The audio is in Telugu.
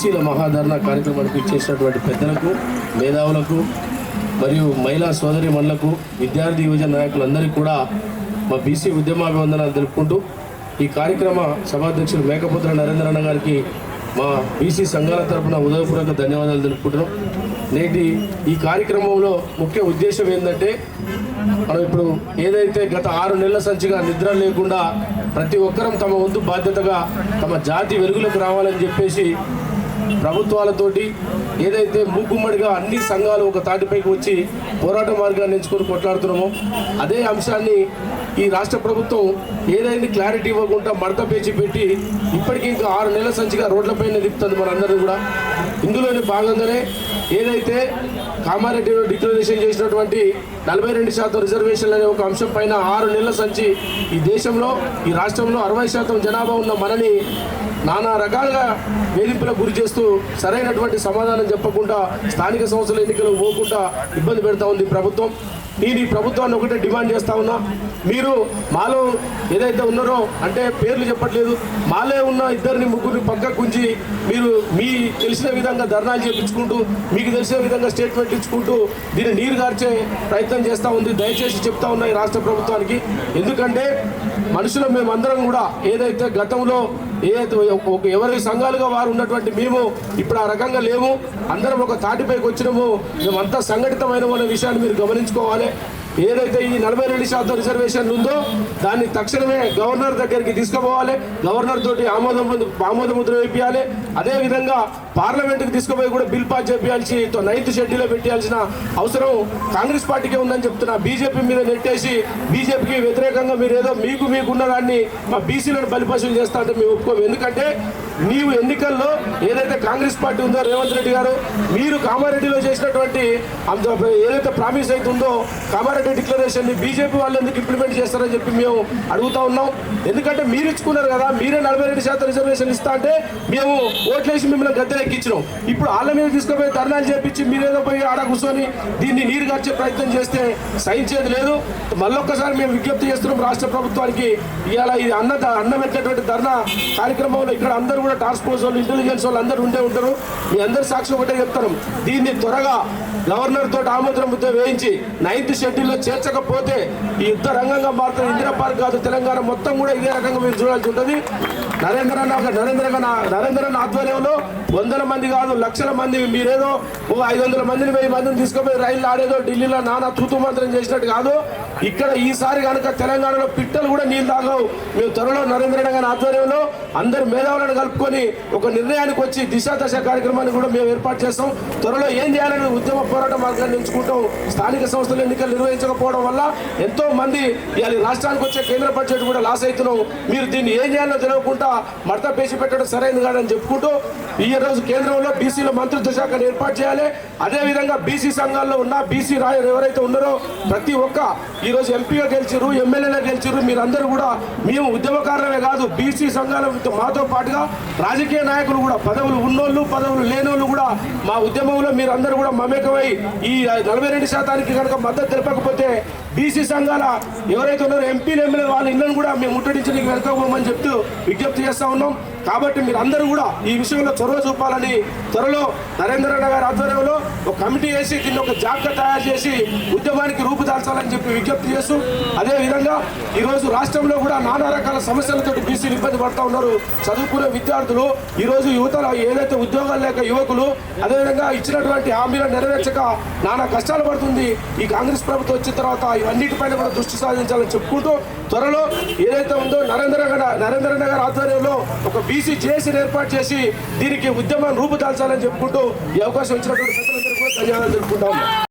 బీసీల మహాధరణ కార్యక్రమం ఇచ్చేసినటువంటి పెద్దలకు మేధావులకు మరియు మహిళా సోదరి మనులకు విద్యార్థి యువజన నాయకులందరికీ కూడా మా బీసీ ఉద్యమాభివందనాలు తెలుపుకుంటూ ఈ కార్యక్రమ సభాధ్యక్షులు మేకపోతుల నరేంద్రన్న గారికి మా బీసీ సంఘాల తరపున ఉదయపూర్వక ధన్యవాదాలు తెలుపుకుంటున్నాం. నేటి ఈ కార్యక్రమంలో ముఖ్య ఉద్దేశం ఏంటంటే మనం ఇప్పుడు ఏదైతే గత ఆరు నెలల సంచిగా నిద్ర లేకుండా ప్రతి ఒక్కరం తమ వంతు బాధ్యతగా తమ జాతి వెలుగులకు రావాలని చెప్పేసి ప్రభుత్వాలతోటి ఏదైతే మూకుమ్మడిగా అన్ని సంఘాలు ఒక తాటిపైకి వచ్చి పోరాట మార్గాన్ని ఎంచుకొని కొట్లాడుతున్నామో అదే అంశాన్ని ఈ రాష్ట్ర ప్రభుత్వం ఏదైతే క్లారిటీ ఇవ్వకుండా మడత పేచి పెట్టి ఇప్పటికీ ఇంకా ఆరు నెలల సంచిగా రోడ్లపైన తిప్పుతుంది మనందరినీ కూడా. ఇందులోని భాగంగానే ఏదైతే కామారెడ్డిలో డిక్లరేషన్ చేసినటువంటి నలభై రెండు శాతం రిజర్వేషన్లు అనే ఒక అంశం పైన ఆరు నెలల సంచి ఈ దేశంలో ఈ రాష్ట్రంలో అరవై శాతం జనాభా ఉన్న మనని నానా రకాలుగా వేధింపులకు గురి చేస్తూ సరైనటువంటి సమాధానం చెప్పకుండా స్థానిక సంస్థల ఎన్నికలు పోకుండా ఇబ్బంది పెడతా ఉంది ప్రభుత్వం. నేను ఈ ప్రభుత్వాన్ని ఒకటే డిమాండ్ చేస్తా ఉన్నా. మీరు మాలో ఏదైతే ఉన్నారో అంటే పేర్లు చెప్పట్లేదు మాలే ఉన్న ఇద్దరిని ముగ్గురిని పక్కకు గుంచి మీరు మీ తెలిసిన విధంగా ధర్నాలు చేపించుకుంటూ మీకు తెలిసిన విధంగా స్టేట్మెంట్ ఇచ్చుకుంటూ దీన్ని నీరు గార్చే ప్రయత్నం చేస్తూ ఉంది. దయచేసి చెప్తా ఉన్నాయి ఈ రాష్ట్ర ప్రభుత్వానికి. ఎందుకంటే మనుషులు మేమందరం కూడా ఏదైతే గతంలో ఏదైతే ఒక ఎవరి సంఘాలుగా వారు ఉన్నటువంటి మేము ఇప్పుడు ఆ రకంగా లేము. అందరం ఒక తాటిపైకి వచ్చినాము. మేమంతా సంఘటితమైన అనే విషయాన్ని మీరు గమనించుకోవాలి. ఏదైతే ఈ నలభై రెండు శాతం రిజర్వేషన్ ఉందో దాన్ని తక్షణమే గవర్నర్ దగ్గరికి తీసుకుపోవాలి. గవర్నర్ తోటి ఆమోదం ఆమోద ముద్ర వేయించాలి అదేవిధంగా పార్లమెంట్కి తీసుకుపోయి కూడా బిల్ పాస్ చేపించాల్సి నైన్త్ షెడ్యూల్లో పెట్టాల్సిన అవసరం కాంగ్రెస్ పార్టీకే ఉందని చెప్తున్నా. బీజేపీ మీద నెట్టేసి బీజేపీకి వ్యతిరేకంగా మీరు ఏదో మీకు మీకున్న దాన్ని మా బీసీలను బలిపశులు చేస్తా అంటే మేము ఒప్పుకోము. ఎందుకంటే నీవు ఎన్నికల్లో ఏదైతే కాంగ్రెస్ పార్టీ ఉందో రేవంత్ రెడ్డి గారు మీరు కామారెడ్డిలో చేసినటువంటి అంత ఏదైతే ప్రామిస్ అయితే ఉందో కామారెడ్డి డిక్లరేషన్ని బీజేపీ వాళ్ళు ఎందుకు ఇంప్లిమెంట్ చేస్తారని చెప్పి మేము అడుగుతా ఉన్నాం. ఎందుకంటే మీరు ఇచ్చుకున్నారు కదా మీరే నలభై రెండు శాతం రిజర్వేషన్ ఇస్తా అంటే మేము ఓట్లేసి మిమ్మల్ని గద్దెలు ఎక్కించినాం ఇప్పుడు వాళ్ళ మీద తీసుకుపోయి ధర్నాలు చేపించి మీరేదో పోయి ఆడ కూర్చొని దీన్ని నీరు గార్చే ప్రయత్నం చేస్తే సహించేది లేదు. మళ్ళొక్కసారి మేము విజ్ఞప్తి చేస్తున్నాం రాష్ట్ర ప్రభుత్వానికి ఇవాళ ఇది అన్న అన్నం పెట్టినటువంటి ధర్నా కార్యక్రమంలో ఇక్కడ అందరూ కూడా టాస్క్ ఫోర్స్ వాళ్ళు ఇంటెలిజెన్స్ వాళ్ళు అందరూ ఉండే ఉంటారు. మీ అందరి సాక్షి ఒకటే చెప్తాను. దీన్ని త్వరగా గవర్నర్ తోటి ఆమోదం ముద్ద వేయించి నైన్త్ షెడ్యూల్లో చేర్చకపోతే ఈ యుద్ధ రంగంగా మారుతుంది ఇందిరా పార్క్ కాదు తెలంగాణ మొత్తం కూడా ఇదే రకంగా మీరు చూడాల్సి ఉంటుంది. నరేంద్ర నరేంద్ర నరేంద్ర ఆధ్వర్యంలో వందల మంది కాదు లక్షల మంది మీరేదో ఓ ఐదు వందల మందిని వెయ్యి మందిని తీసుకుపోయి రైలు ఆడేదో ఢిల్లీలో నానా తూతు మంత్రం చేసినట్టు కాదు. ఇక్కడ ఈసారి కనుక తెలంగాణలో పిట్టలు కూడా నీళ్ళు తాగవు. మేము త్వరలో నరేంద్ర గారి ఆధ్వర్యంలో అందరు మేధావులను కలుపుకొని ఒక నిర్ణయానికి వచ్చి దిశ దశ కార్యక్రమాన్ని కూడా మేము ఏర్పాటు చేస్తాం. త్వరలో ఏం చేయాలని ఉద్యమ పోరాటం మార్గాన్ని ఎంచుకుంటాం స్థానిక సంస్థలు ఎన్నికలు నిర్వహించకపోవడం వల్ల ఎంతో మంది ఇవాళ రాష్ట్రానికి వచ్చే కేంద్ర బడ్జెట్ కూడా లాస్ అవుతున్నాం. మీరు దీన్ని ఏం చేయాలో తెలియకుండా మడత పేసి పెట్టడం సరైనది కాదని చెప్పుకుంటూ ఈ రోజు కేంద్రంలో బీసీల మంత్రిత్వ శాఖను ఏర్పాటు చేయాలి. అదే విధంగా బీసీ సంఘాల్లో ఉన్న బీసీ రాయలు ఎవరైతే ఉన్నారో ప్రతి ఒక్క ఈరోజు ఎంపీగా గెలిచిరు ఎమ్మెల్యేగా గెలిచిరు మీరందరూ కూడా మేము ఉద్యమకారులమే కాదు బీసీ సంఘాల మాతో పాటుగా రాజకీయ నాయకులు కూడా పదవులు ఉన్నోళ్ళు పదవులు లేనోళ్ళు కూడా మా ఉద్యమంలో మీరందరూ కూడా మమేకమై ఈ నలభై రెండు శాతానికి కనుక మద్దతు తెలపకపోతే బీసీ సంఘాల ఎవరైతే ఉన్నారో ఎంపీలు ఎమ్మెల్యే వాళ్ళ ఇళ్ళను కూడా మేము ముట్టడించడానికి వెనకపోమని చెప్తూ విజ్ఞప్తి చేస్తూ ఉన్నాం. కాబట్టి మీరు అందరూ కూడా ఈ విషయంలో చొరవ చూపాలని త్వరలో నరేంద్ర గారి ఆధ్వర్యంలో ఒక కమిటీ వేసి దీన్ని ఒక జాగ్రత్త తయారు చేసి ఉద్యమానికి రూపుదాల్చాలని చెప్పి విజ్ఞప్తి చేస్తూ అదే విధంగా ఈ రోజు రాష్ట్రంలో కూడా నానా రకాల సమస్యలతో బీసీలు ఇబ్బంది పడతా ఉన్నారు. చదువుకునే విద్యార్థులు ఈ రోజు యువతలో ఏదైతే ఉద్యోగాలు లేక యువకులు అదేవిధంగా ఇచ్చినటువంటి హామీలను నెరవేర్చక నానా కష్టాలు పడుతుంది. ఈ కాంగ్రెస్ ప్రభుత్వం వచ్చిన తర్వాత ఇవన్నిటిపైన కూడా దృష్టి సాధించాలని చెప్పుకుంటూ త్వరలో ఏదైతే ఉందో నరేంద్ర నరేంద్ర నగర్ ఆధ్వర్యంలో ఒక బీసీ జేసీ ఏర్పాటు చేసి దీనికి ఉద్యమం రూపుదాల్చాలని చెప్పుకుంటూ ఈ అవకాశం ఇచ్చినటువంటి పెద్దలందరూ కూడా ధన్యవాదాలు తెలుపుకుంటాము